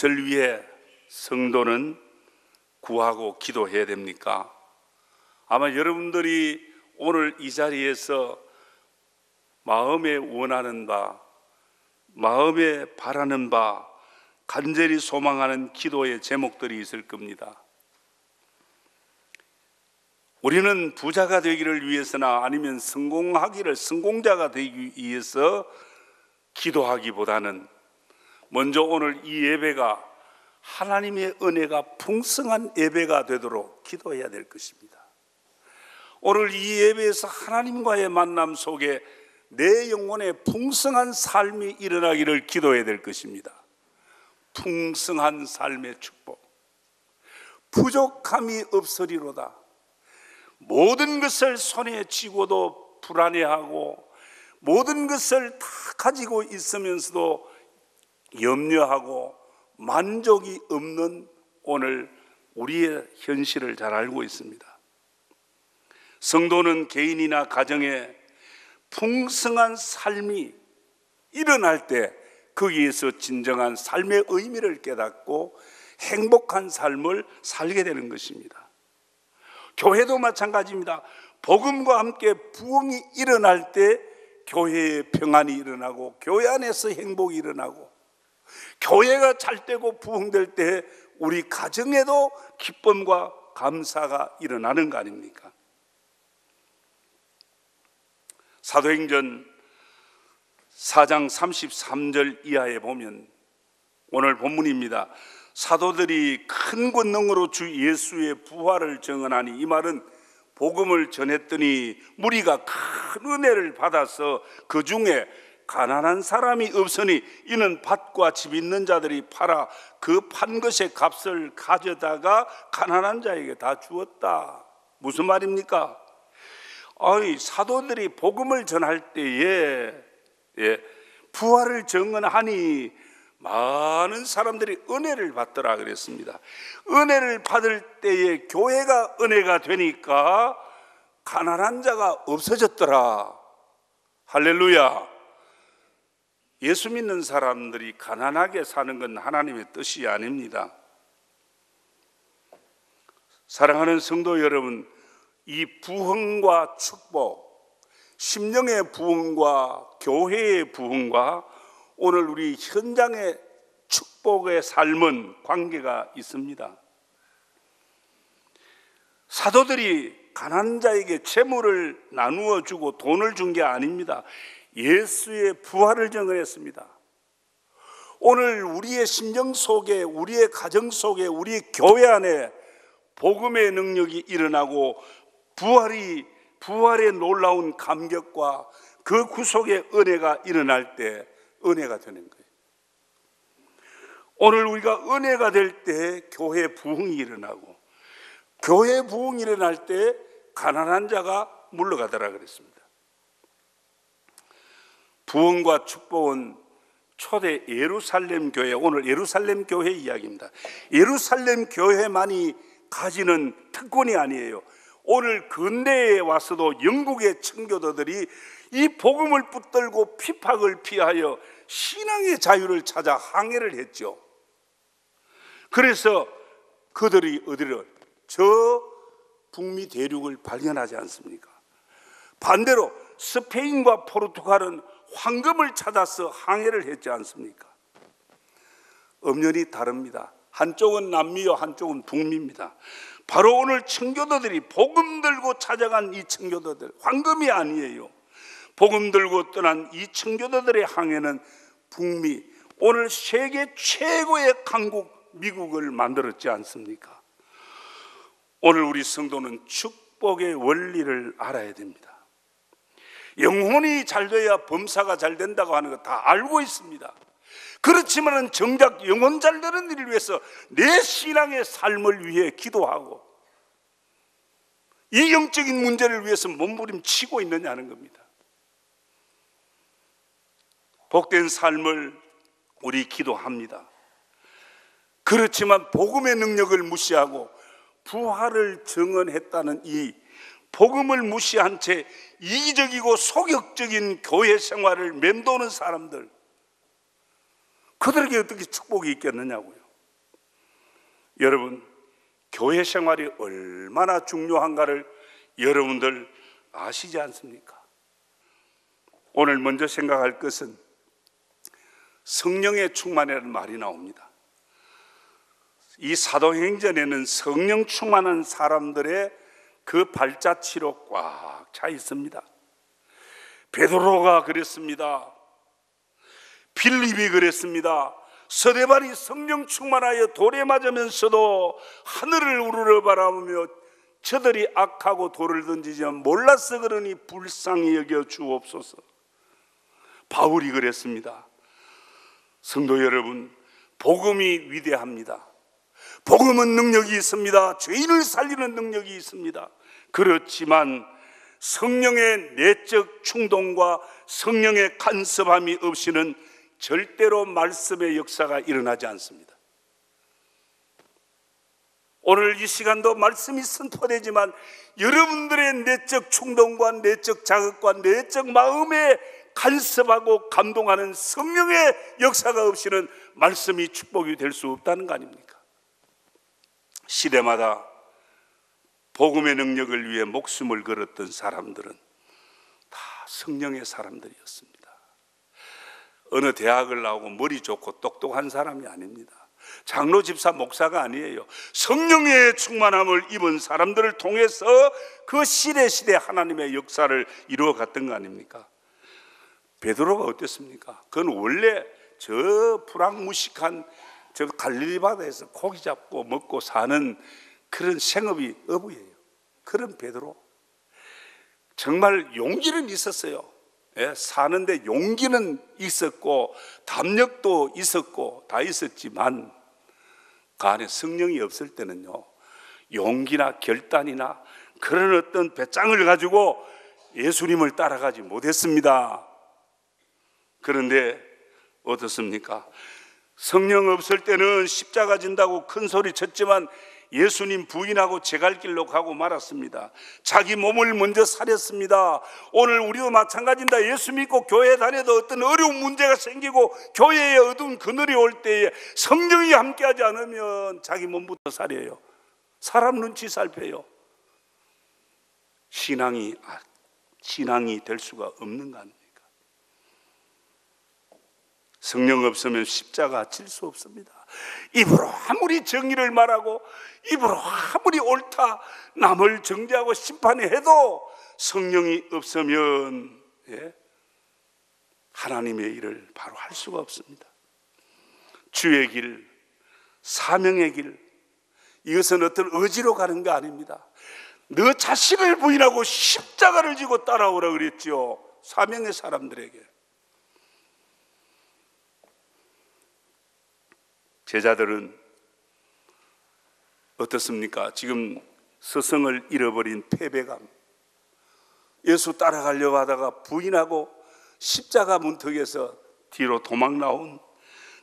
무엇을 위해 성도는 구하고 기도해야 됩니까? 아마 여러분들이 오늘 이 자리에서 마음에 원하는 바, 마음에 바라는 바, 간절히 소망하는 기도의 제목들이 있을 겁니다. 우리는 부자가 되기를 위해서나 아니면 성공하기를 성공자가 되기 위해서 기도하기보다는 먼저 오늘 이 예배가 하나님의 은혜가 풍성한 예배가 되도록 기도해야 될 것입니다. 오늘 이 예배에서 하나님과의 만남 속에 내 영혼의 풍성한 삶이 일어나기를 기도해야 될 것입니다. 풍성한 삶의 축복. 부족함이 없으리로다. 모든 것을 손에 쥐고도 불안해하고 모든 것을 다 가지고 있으면서도 염려하고 만족이 없는 오늘 우리의 현실을 잘 알고 있습니다. 성도는 개인이나 가정에 풍성한 삶이 일어날 때 거기에서 진정한 삶의 의미를 깨닫고 행복한 삶을 살게 되는 것입니다. 교회도 마찬가지입니다. 복음과 함께 부흥이 일어날 때 교회의 평안이 일어나고 교회 안에서 행복이 일어나고 교회가 잘 되고 부흥될 때 우리 가정에도 기쁨과 감사가 일어나는 거 아닙니까? 사도행전 4장 33절 이하에 보면 오늘 본문입니다. 사도들이 큰 권능으로 주 예수의 부활을 증언하니 이 말은 복음을 전했더니 무리가 큰 은혜를 받아서 그 중에 가난한 사람이 없으니 이는 밭과 집 있는 자들이 팔아 그 판 것의 값을 가져다가 가난한 자에게 다 주었다. 무슨 말입니까? 아이 사도들이 복음을 전할 때에 예, 부활을 증언하니 많은 사람들이 은혜를 받더라 그랬습니다. 은혜를 받을 때에 교회가 은혜가 되니까 가난한 자가 없어졌더라. 할렐루야. 예수 믿는 사람들이 가난하게 사는 건 하나님의 뜻이 아닙니다. 사랑하는 성도 여러분, 이 부흥과 축복, 심령의 부흥과 교회의 부흥과 오늘 우리 현장의 축복의 삶은 관계가 있습니다. 사도들이 가난 자에게 재물을 나누어 주고 돈을 준 게 아닙니다. 예수의 부활을 증언했습니다. 오늘 우리의 심정 속에, 우리의 가정 속에, 우리 교회 안에 복음의 능력이 일어나고 부활이 부활의 놀라운 감격과 그 구속의 은혜가 일어날 때 은혜가 되는 거예요. 오늘 우리가 은혜가 될 때 교회 부흥이 일어나고 교회 부흥이 일어날 때 가난한 자가 물러가더라 그랬습니다. 부흥과 축복은 초대 예루살렘 교회, 오늘 예루살렘 교회 이야기입니다. 예루살렘 교회만이 가지는 특권이 아니에요. 오늘 근대에 와서도 영국의 청교도들이 이 복음을 붙들고 피팍을 피하여 신앙의 자유를 찾아 항해를 했죠. 그래서 그들이 어디를 저 북미 대륙을 발견하지 않습니까? 반대로 스페인과 포르투갈은 황금을 찾아서 항해를 했지 않습니까? 엄연히 다릅니다. 한쪽은 남미요, 한쪽은 북미입니다. 바로 오늘 청교도들이 복음 들고 찾아간 이 청교도들, 황금이 아니에요. 복음 들고 떠난 이 청교도들의 항해는 북미, 오늘 세계 최고의 강국 미국을 만들었지 않습니까? 오늘 우리 성도는 축복의 원리를 알아야 됩니다. 영혼이 잘 돼야 범사가 잘 된다고 하는 거 다 알고 있습니다. 그렇지만 정작 영혼 잘 되는 일을 위해서 내 신앙의 삶을 위해 기도하고 이 영적인 문제를 위해서 몸부림치고 있느냐는 겁니다. 복된 삶을 우리 기도합니다. 그렇지만 복음의 능력을 무시하고 부활을 증언했다는 이 복음을 무시한 채 이기적이고 소극적인 교회 생활을 맴도는 사람들 그들에게 어떻게 축복이 있겠느냐고요. 여러분, 교회 생활이 얼마나 중요한가를 여러분들 아시지 않습니까? 오늘 먼저 생각할 것은 성령의 충만이라는 말이 나옵니다. 이 사도행전에는 성령 충만한 사람들의 그 발자취로 꽉 차 있습니다. 베드로가 그랬습니다. 빌립이 그랬습니다. 서대반이 성령 충만하여 돌에 맞으면서도 하늘을 우르르 바라보며 저들이 악하고 돌을 던지지만 몰라서 그러니 불쌍히 여겨 주옵소서. 바울이 그랬습니다. 성도 여러분, 복음이 위대합니다. 복음은 능력이 있습니다. 죄인을 살리는 능력이 있습니다. 그렇지만 성령의 내적 충동과 성령의 간섭함이 없이는 절대로 말씀의 역사가 일어나지 않습니다. 오늘 이 시간도 말씀이 선포되지만 여러분들의 내적 충동과 내적 자극과 내적 마음에 간섭하고 감동하는 성령의 역사가 없이는 말씀이 축복이 될 수 없다는 거 아닙니까? 시대마다 복음의 능력을 위해 목숨을 걸었던 사람들은 다 성령의 사람들이었습니다. 어느 대학을 나오고 머리 좋고 똑똑한 사람이 아닙니다. 장로 집사 목사가 아니에요. 성령의 충만함을 입은 사람들을 통해서 그 시대 시대 하나님의 역사를 이루어 갔던 거 아닙니까? 베드로가 어땠습니까? 그건 원래 저 불황무식한 저 갈릴리 바다에서 고기 잡고 먹고 사는 그런 생업이 어부예요. 그런 베드로. 정말 용기는 있었어요. 예, 사는데 용기는 있었고 담력도 있었고 다 있었지만 그 안에 성령이 없을 때는요 용기나 결단이나 그런 어떤 배짱을 가지고 예수님을 따라가지 못했습니다. 그런데 어떻습니까? 성령 없을 때는 십자가 진다고 큰 소리 쳤지만 예수님 부인하고 제 갈 길로 가고 말았습니다. 자기 몸을 먼저 사렸습니다. 오늘 우리도 마찬가지입니다. 예수 믿고 교회 다녀도 어떤 어려운 문제가 생기고 교회에 어두운 그늘이 올 때에 성령이 함께하지 않으면 자기 몸부터 사려요. 사람 눈치 살펴요. 신앙이 아, 신앙이 될 수가 없는 거 아닙니까? 성령 없으면 십자가 질 수 없습니다. 입으로 아무리 정의를 말하고 입으로 아무리 옳다 남을 정죄하고 심판해도 성령이 없으면 예, 하나님의 일을 바로 할 수가 없습니다. 주의 길, 사명의 길, 이것은 어떤 의지로 가는 게 아닙니다. 너 자신을 부인하고 십자가를 지고 따라오라 그랬죠. 사명의 사람들에게. 제자들은 어떻습니까? 지금 스승을 잃어버린 패배감. 예수 따라가려고 하다가 부인하고 십자가 문턱에서 뒤로 도망 나온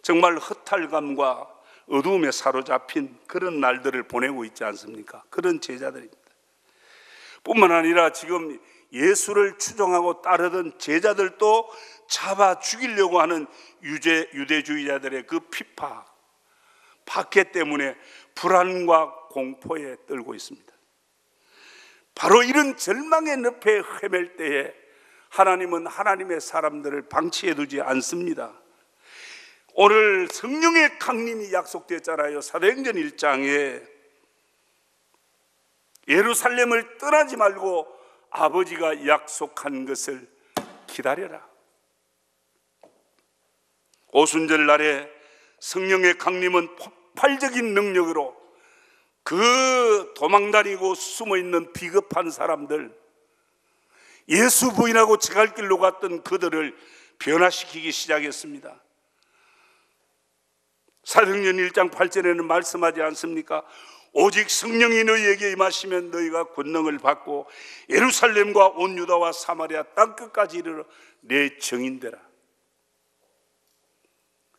정말 허탈감과 어두움에 사로잡힌 그런 날들을 보내고 있지 않습니까? 그런 제자들입니다. 뿐만 아니라 지금 예수를 추종하고 따르던 제자들도 잡아 죽이려고 하는 유대, 유대주의자들의 그 피파, 박해 때문에 불안과 공포에 떨고 있습니다. 바로 이런 절망의 늪에 헤맬 때에 하나님은 하나님의 사람들을 방치해 두지 않습니다. 오늘 성령의 강림이 약속됐잖아요. 사도행전 1장에 예루살렘을 떠나지 말고 아버지가 약속한 것을 기다려라. 오순절 날에 성령의 강림은 폭발적인 능력으로 그 도망다니고 숨어 있는 비겁한 사람들, 예수 부인하고 제갈 길로 갔던 그들을 변화시키기 시작했습니다. 사도행전 1장 8절에는 말씀하지 않습니까? 오직 성령이 너희에게 임하시면 너희가 권능을 받고 예루살렘과 온 유다와 사마리아 땅 끝까지 이르러 내 정인되라.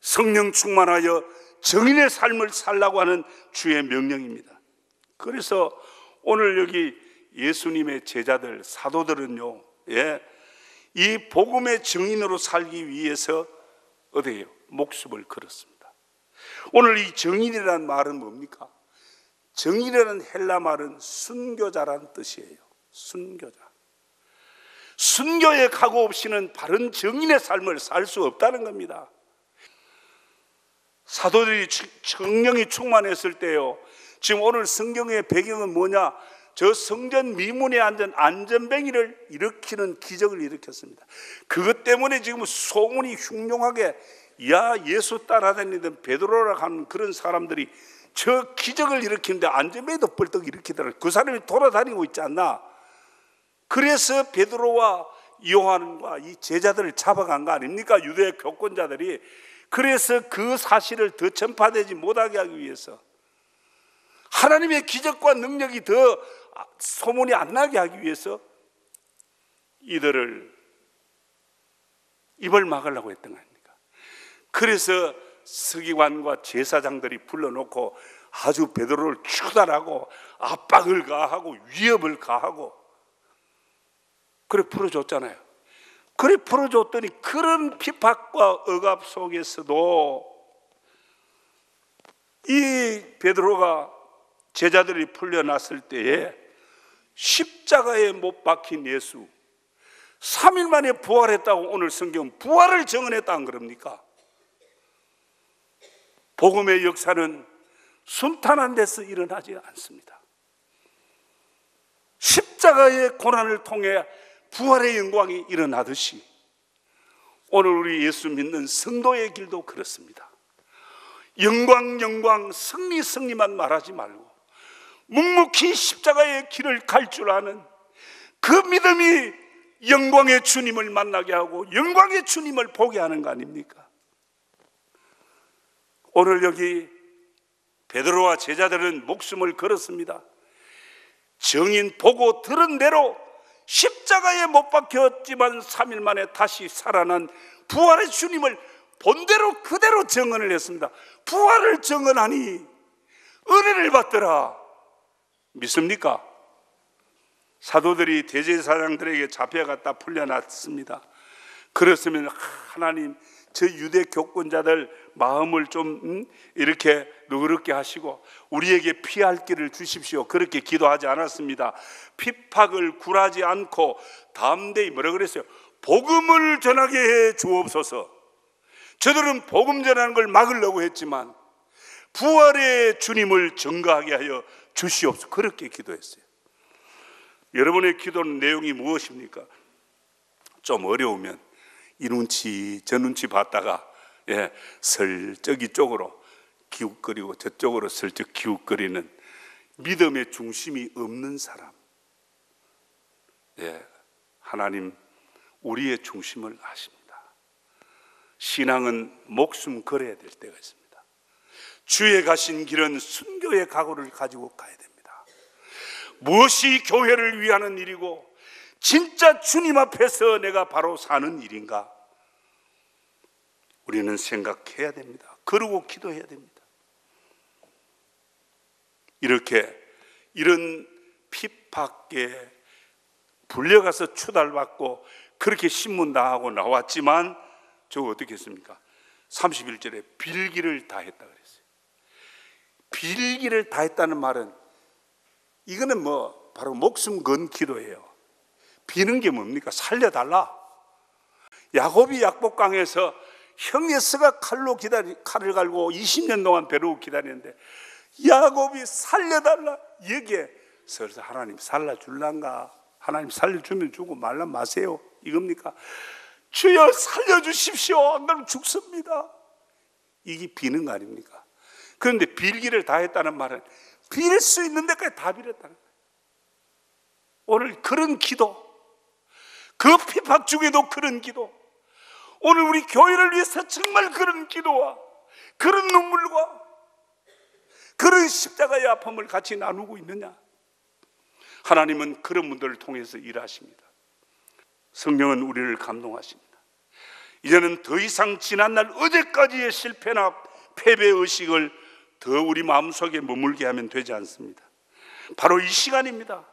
성령 충만하여 정인의 삶을 살라고 하는 주의 명령입니다. 그래서 오늘 여기 예수님의 제자들, 사도들은요, 예, 이 복음의 정인으로 살기 위해서 어디에요? 목숨을 걸었습니다. 오늘 이 정인이라는 말은 뭡니까? 정의라는 헬라 말은 순교자란 뜻이에요. 순교자. 순교의 각오 없이는 바른 정인의 삶을 살 수 없다는 겁니다. 사도들이 성령이 충만했을 때요. 지금 오늘 성경의 배경은 뭐냐? 저 성전 미문에 앉은 안전뱅이를 일으키는 기적을 일으켰습니다. 그것 때문에 지금 소문이 흉흉하게 야 예수 따라다니던 베드로라 하는 그런 사람들이 저 기적을 일으키는데 안전뱅이도 벌떡 일으키더라. 그 사람이 돌아다니고 있지 않나? 그래서 베드로와 요한과 이 제자들을 잡아간 거 아닙니까? 유대 교권자들이 그래서 그 사실을 더 전파되지 못하게 하기 위해서 하나님의 기적과 능력이 더 소문이 안 나게 하기 위해서 이들을 입을 막으려고 했던 거 아닙니까? 그래서 서기관과 제사장들이 불러놓고 아주 베드로를 추달하고 압박을 가하고 위협을 가하고 그래 풀어줬잖아요. 그래 풀어줬더니 그런 핍박과 억압 속에서도 이 베드로가 제자들이 풀려났을 때에 십자가에 못 박힌 예수 3일 만에 부활했다고 오늘 성경 부활을 정언했다는 겁니까? 복음의 역사는 순탄한 데서 일어나지 않습니다. 십자가의 고난을 통해 부활의 영광이 일어나듯이 오늘 우리 예수 믿는 성도의 길도 그렇습니다. 영광, 영광, 승리, 승리만 말하지 말고 묵묵히 십자가의 길을 갈 줄 아는 그 믿음이 영광의 주님을 만나게 하고 영광의 주님을 보게 하는 거 아닙니까? 오늘 여기 베드로와 제자들은 목숨을 걸었습니다. 정인 보고 들은 대로 십자가에 못 박혔지만 3일 만에 다시 살아난 부활의 주님을 본대로 그대로 정언을 했습니다. 부활을 정언하니 은혜를 받더라. 믿습니까? 사도들이 대제사장들에게 잡혀갔다 풀려났습니다. 그렇으면 하나님 저 유대 교권자들 마음을 좀 음, 이렇게 너그럽게 하시고 우리에게 피할 길을 주십시오. 그렇게 기도하지 않았습니다. 핍박을 굴하지 않고 담대히 뭐라 그랬어요? 복음을 전하게 해 주옵소서. 저들은 복음 전하는 걸 막으려고 했지만 부활의 주님을 증거하게 하여 주시옵소서. 그렇게 기도했어요. 여러분의 기도는 내용이 무엇입니까? 좀 어려우면 이 눈치 저 눈치 봤다가 예, 슬쩍 이쪽으로 기웃거리고 저쪽으로 슬쩍 기웃거리는 믿음의 중심이 없는 사람. 예, 하나님 우리의 중심을 아십니다. 신앙은 목숨 걸어야 될 때가 있습니다. 주의 가신 길은 순교의 각오를 가지고 가야 됩니다. 무엇이 교회를 위하는 일이고 진짜 주님 앞에서 내가 바로 사는 일인가? 우리는 생각해야 됩니다. 그러고 기도해야 됩니다. 이렇게 이런 핍박에 불려가서 추달받고 그렇게 신문 당하고 나왔지만 저 어떻게 했습니까? 31절에 빌기를 다 했다 그랬어요. 빌기를 다 했다는 말은 이거는 뭐 바로 목숨 건 기도예요. 비는 게 뭡니까? 살려달라. 야곱이 약복강에서 형의 스가 칼로 기다리, 칼을 갈고 20년 동안 배로 기다리는데 야곱이 살려달라. 여기에 서서 하나님 살려줄란가? 하나님 살려주면 주고 말라 마세요. 이겁니까? 주여 살려주십시오. 안 그러면 죽습니다. 이게 비는 거 아닙니까? 그런데 빌기를 다 했다는 말은 빌 수 있는 데까지 다 빌었다는 거예요. 오늘 그런 기도, 그 핍박 중에도 그런 기도. 오늘 우리 교회를 위해서 정말 그런 기도와 그런 눈물과 그런 십자가의 아픔을 같이 나누고 있느냐? 하나님은 그런 분들을 통해서 일하십니다. 성령은 우리를 감동하십니다. 이제는 더 이상 지난날 어제까지의 실패나 패배 의식을 더 우리 마음속에 머물게 하면 되지 않습니다. 바로 이 시간입니다.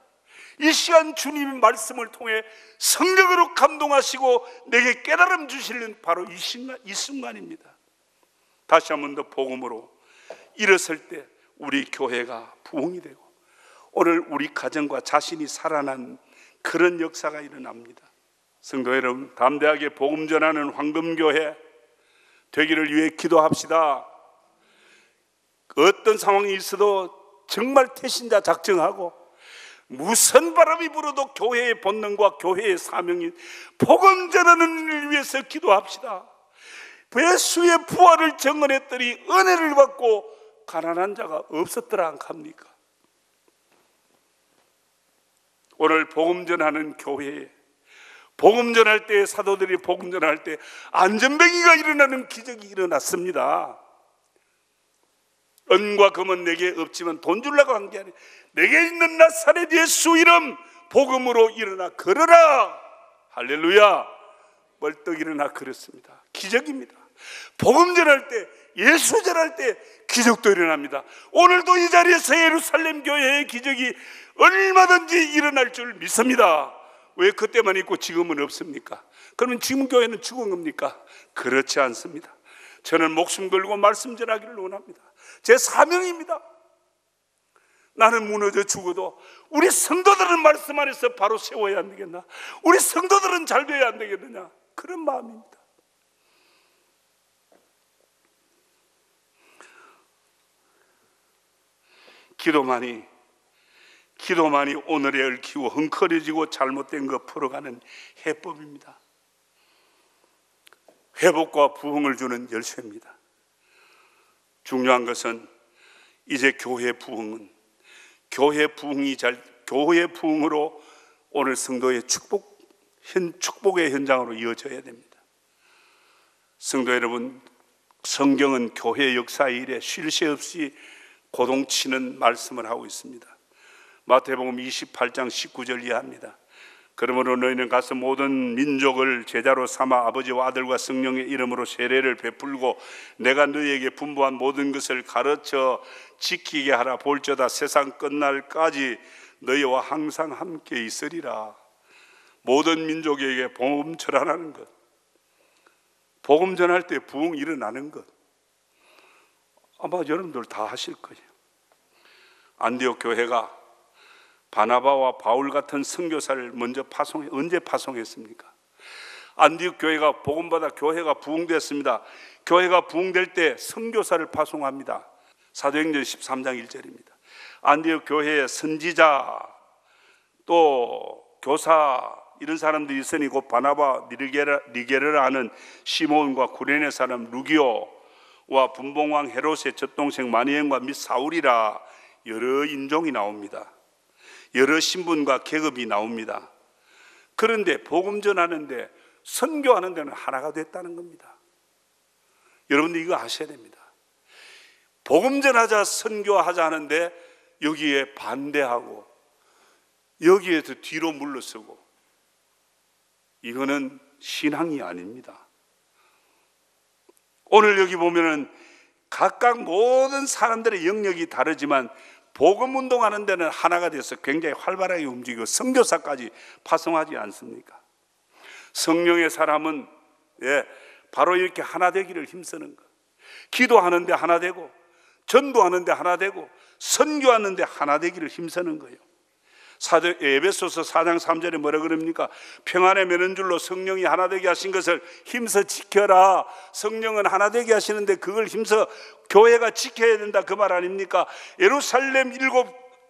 이 시간 주님의 말씀을 통해 성령으로 감동하시고 내게 깨달음 주시는 바로 이 순간, 이 순간입니다. 다시 한 번 더 복음으로 일어설 때 우리 교회가 부흥이 되고 오늘 우리 가정과 자신이 살아난 그런 역사가 일어납니다. 성도 여러분, 담대하게 복음 전하는 황금교회 되기를 위해 기도합시다. 어떤 상황이 있어도 정말 태신자 작정하고 무슨 바람이 불어도 교회의 본능과 교회의 사명인 복음 전하는 일을 위해서 기도합시다. 예수의 부활을 정언했더니 은혜를 받고 가난한 자가 없었더라 안 합니까? 오늘 복음 전하는 교회에 복음 전할 때 사도들이 복음 전할 때 안전뱅이가 일어나는 기적이 일어났습니다. 은과 금은 내게 없지만 돈 줄라고 한 게 아니라 내게 있는 나사렛 예수 이름 복음으로 일어나 걸어라. 할렐루야. 벌떡 일어나 걸었습니다. 기적입니다. 복음 전할 때 예수 전할 때 기적도 일어납니다. 오늘도 이 자리에서 예루살렘 교회의 기적이 얼마든지 일어날 줄 믿습니다. 왜 그때만 있고 지금은 없습니까? 그러면 지금 교회는 죽은 겁니까? 그렇지 않습니다. 저는 목숨 걸고 말씀 전하기를 원합니다 제 사명입니다. 나는 무너져 죽어도 우리 성도들은 말씀 안에서 바로 세워야 안 되겠나? 우리 성도들은 잘 되어야 안 되겠느냐? 그런 마음입니다. 기도만이 기도만이 오늘의 얽히고 흥커려지고 잘못된 거 풀어가는 해법입니다. 회복과 부흥을 주는 열쇠입니다. 중요한 것은 이제 교회 부흥은 교회 부흥이 잘 교회 부흥으로 오늘 성도의 축복 현 축복의 현장으로 이어져야 됩니다. 성도 여러분, 성경은 교회 역사의 일에 쉴 새 없이 고동치는 말씀을 하고 있습니다. 마태복음 28장 19절 이하입니다. 그러므로 너희는 가서 모든 민족을 제자로 삼아 아버지와 아들과 성령의 이름으로 세례를 베풀고 내가 너희에게 분부한 모든 것을 가르쳐 지키게 하라. 볼저다 세상 끝날까지 너희와 항상 함께 있으리라. 모든 민족에게 복음 전하는 것 복음 전할 때 부흥 일어나는 것. 아마 여러분들 다 하실 거예요. 안디옥 교회가 바나바와 바울 같은 선교사를 먼저 파송해 언제 파송했습니까? 안디옥 교회가 복음받아 교회가 부흥됐습니다. 교회가 부흥될 때 선교사를 파송합니다. 사도행전 13장 1절입니다. 안디옥 교회에 선지자 또 교사 이런 사람들이 있으니 곧 바나바 니게르, 니게르라는 시몬과 구레네 사람 루기오와 분봉왕 헤롯의 젖동생 마니엘과 및 사울이라 여러 인종이 나옵니다. 여러 신분과 계급이 나옵니다. 그런데 복음 전하는데 선교하는 데는 하나가 됐다는 겁니다. 여러분들 이거 아셔야 됩니다. 복음 전하자 선교하자 하는데 여기에 반대하고 여기에서 뒤로 물러서고 이거는 신앙이 아닙니다. 오늘 여기 보면은 각각 모든 사람들의 영역이 다르지만 복음 운동하는 데는 하나가 돼서 굉장히 활발하게 움직이고 선교사까지 파송하지 않습니까? 성령의 사람은 예, 바로 이렇게 하나 되기를 힘쓰는 것. 기도하는데 하나 되고 전도하는데 하나 되고 선교하는데 하나 되기를 힘쓰는 거예요. 사도 에베소서 4장 3절에 뭐라 그럽니까? 평안의 면은 줄로 성령이 하나 되게 하신 것을 힘써 지켜라. 성령은 하나 되게 하시는데 그걸 힘써 교회가 지켜야 된다 그 말 아닙니까? 예루살렘 일곱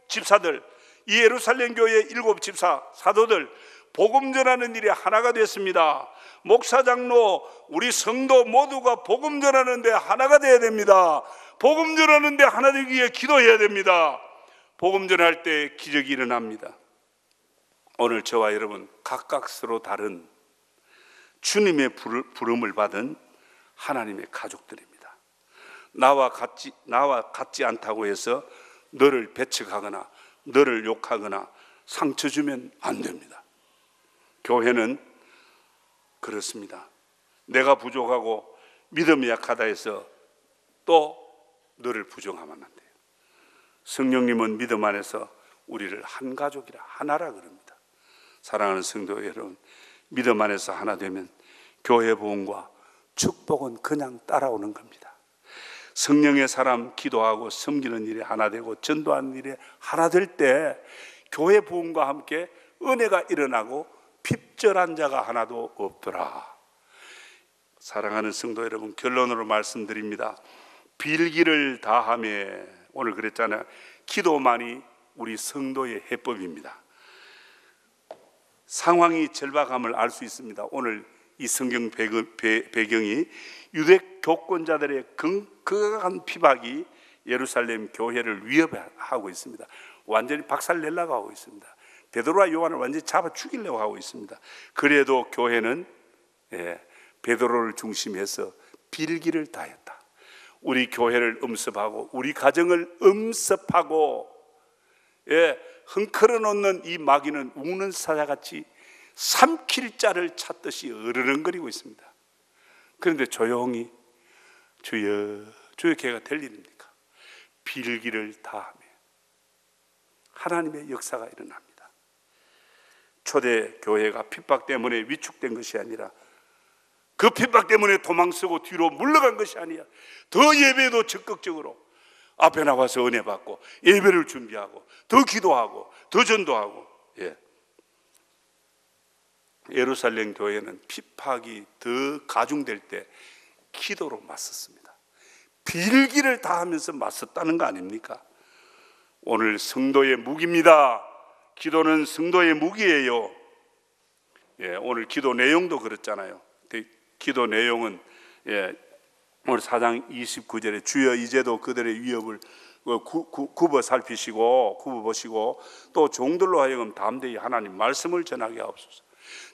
집사들, 이 예루살렘 교회 일곱 집사 사도들 복음 전하는 일에 하나가 됐습니다. 목사 장로 우리 성도 모두가 복음 전하는 데 하나가 돼야 됩니다. 복음 전하는 데 하나 되기 위해 기도해야 됩니다. 복음 전할 때 기적이 일어납니다. 오늘 저와 여러분 각각 서로 다른 주님의 부름을 받은 하나님의 가족들입니다. 나와 같지 나와 같지 않다고 해서 너를 배척하거나 너를 욕하거나 상처 주면 안 됩니다. 교회는 그렇습니다. 내가 부족하고 믿음이 약하다 해서 또 너를 부정하면 안 돼요. 성령님은 믿음 안에서 우리를 한 가족이라 하나라 그럽니다. 사랑하는 성도 여러분, 믿음 안에서 하나 되면 교회 보험과 축복은 그냥 따라오는 겁니다. 성령의 사람 기도하고 섬기는 일에 하나 되고 전도하는 일에 하나 될 때 교회 부흥과 함께 은혜가 일어나고 핍절한 자가 하나도 없더라. 사랑하는 성도 여러분 결론으로 말씀드립니다. 빌기를 다함에 오늘 그랬잖아요. 기도만이 우리 성도의 해법입니다. 상황이 절박함을 알 수 있습니다. 오늘 이 성경 배경이 유대 교권자들의 극악한 피박이 예루살렘 교회를 위협하고 있습니다. 완전히 박살내려고 하고 있습니다. 베드로와 요한을 완전히 잡아 죽이려고 하고 있습니다. 그래도 교회는 예, 베드로를 중심해서 빌기를 다했다. 우리 교회를 음습하고 우리 가정을 음습하고 예, 흥크러 놓는 이 마귀는 우는 사자같이 삼킬 자를 찾듯이 으르렁거리고 있습니다. 그런데 조용히 주여 주의 개가 될 일입니까? 빌기를 다하며 하나님의 역사가 일어납니다. 초대 교회가 핍박 때문에 위축된 것이 아니라 그 핍박 때문에 도망쓰고 뒤로 물러간 것이 아니야. 더 예배도 적극적으로 앞에 나와서 은혜 받고 예배를 준비하고 더 기도하고 더 전도하고 예. 예루살렘 교회는 핍박이 더 가중될 때 기도로 맞섰습니다. 빌기를 다하면서 맞섰다는 거 아닙니까? 오늘 성도의 무기입니다. 기도는 성도의 무기예요. 예, 오늘 기도 내용도 그렇잖아요. 기도 내용은 예, 오늘 4장 29절에 주여 이제도 그들의 위협을 굽어 살피시고 굽어 보시고 또 종들로 하여금 담대히 하나님 말씀을 전하게 하옵소서.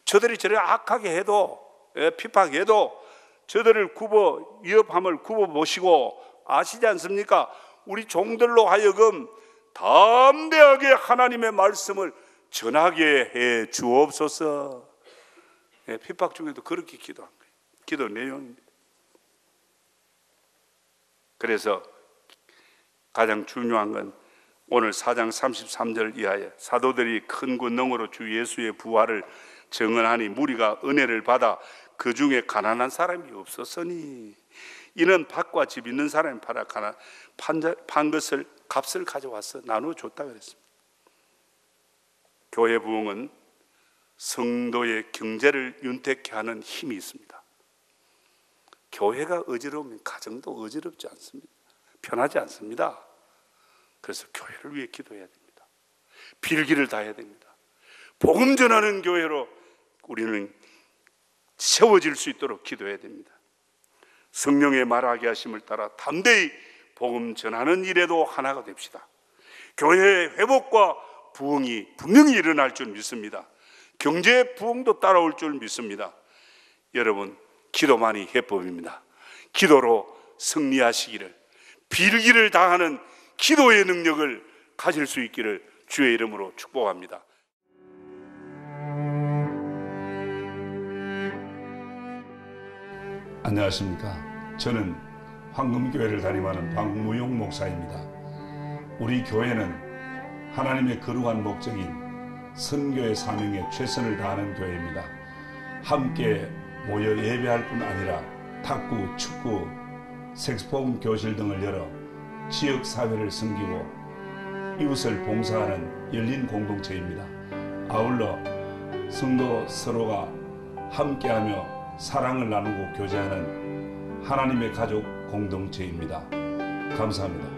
저들이 저를 악하게 해도 예, 피박해도 저들을 굽어 위협함을 굽어 보시고 아시지 않습니까? 우리 종들로 하여금 담대하게 하나님의 말씀을 전하게 해 주옵소서. 예, 핍박 중에도 그렇게 기도한 거예요. 기도 내용입니다. 그래서 가장 중요한 건 오늘 4장 33절 이하에 사도들이 큰 권능으로 주 예수의 부활을 정언하니 무리가 은혜를 받아 그 중에 가난한 사람이 없었으니 이는 밭과 집 있는 사람이 팔아 가난 판, 판 것을 값을 가져와서 나누어 줬다 그랬습니다. 교회 부흥은 성도의 경제를 윤택케 하는 힘이 있습니다. 교회가 어지러우면 가정도 어지럽지 않습니다. 편하지 않습니다. 그래서 교회를 위해 기도해야 됩니다. 빌기를 다해야 됩니다. 복음 전하는 교회로 우리는 세워질 수 있도록 기도해야 됩니다. 성령의 말하게 하심을 따라 담대히 복음 전하는 일에도 하나가 됩시다. 교회의 회복과 부흥이 분명히 일어날 줄 믿습니다. 경제 부흥도 따라올 줄 믿습니다. 여러분, 기도만이 해법입니다. 기도로 승리하시기를, 빌기를 다하는 기도의 능력을 가질 수 있기를 주의 이름으로 축복합니다. 안녕하십니까. 저는 황금교회를 담임하는 박무용 목사입니다. 우리 교회는 하나님의 거룩한 목적인 선교의 사명에 최선을 다하는 교회입니다. 함께 모여 예배할 뿐 아니라 탁구, 축구, 색소폰 교실 등을 열어 지역 사회를 섬기고 이웃을 봉사하는 열린 공동체입니다. 아울러 성도 서로가 함께하며 사랑을 나누고 교제하는 하나님의 가족 공동체입니다. 감사합니다.